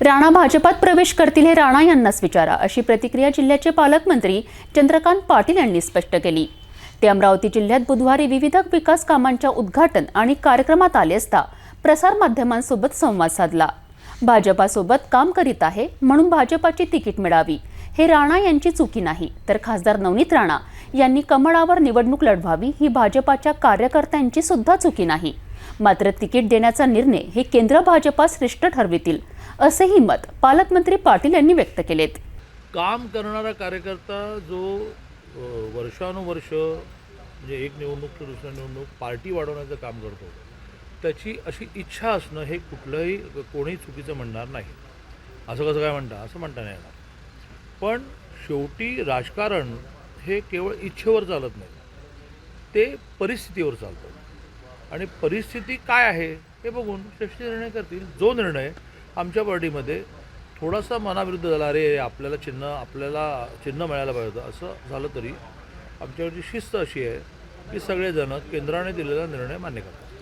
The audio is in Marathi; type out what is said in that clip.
राणा भाजपात प्रवेश करतील हे राणा यांनाच विचारा अशी प्रतिक्रिया जिल्ह्याचे पालकमंत्री चंद्रकांत पाटील यांनी स्पष्ट केली. ते अमरावती जिल्ह्यात बुधवारी विविध विकास कामांच्या उद्घाटन आणि कार्यक्रमात आले असता प्रसारमाध्यमांसोबत संवाद साधला. भाजपासोबत काम करीत आहे म्हणून भाजपाची तिकीट मिळावी हे राणा यांची चुकी नाही तर खासदार नवनीत राणा यांनी कमळावर निवडणूक लढवावी ही भाजपाच्या कार्यकर्त्यांची सुद्धा चुकी नाही. मात्र तिकीट देण्याचा निर्णय हे केंद्र भाजपा श्रेष्ठ ठरवितील असेही मत पालकमंत्री पाटील यांनी व्यक्त केलेत. काम करणारा कार्यकर्ता जो वर्षानुवर्ष म्हणजे एक निवडणूक तर दुसऱ्या निवडणूक पार्टी वाढवण्याचं काम करतो त्याची अशी इच्छा असणं हे कुठलंही कोणी चुकीचं म्हणणार नाही. असं कसं काय म्हणता? असं म्हणता नाही येणार. पण शेवटी राजकारण हे केवळ इच्छेवर चालत नाही. ते परिस्थितीवर चालतं. आणि परिस्थिती काय आहे हे बघून श्रेष्ठ निर्णय करतील. जो निर्णय आमच्या पार्टीमध्ये थोडासा मनाविरुद्ध झाला अरे आपल्याला चिन्ह आपल्याला चिन्ह मिळायला पाहिजे होतं असं झालं तरी आमच्याकडची शिस्त अशी आहे की सगळेजण केंद्राने दिलेला निर्णय मान्य करतात.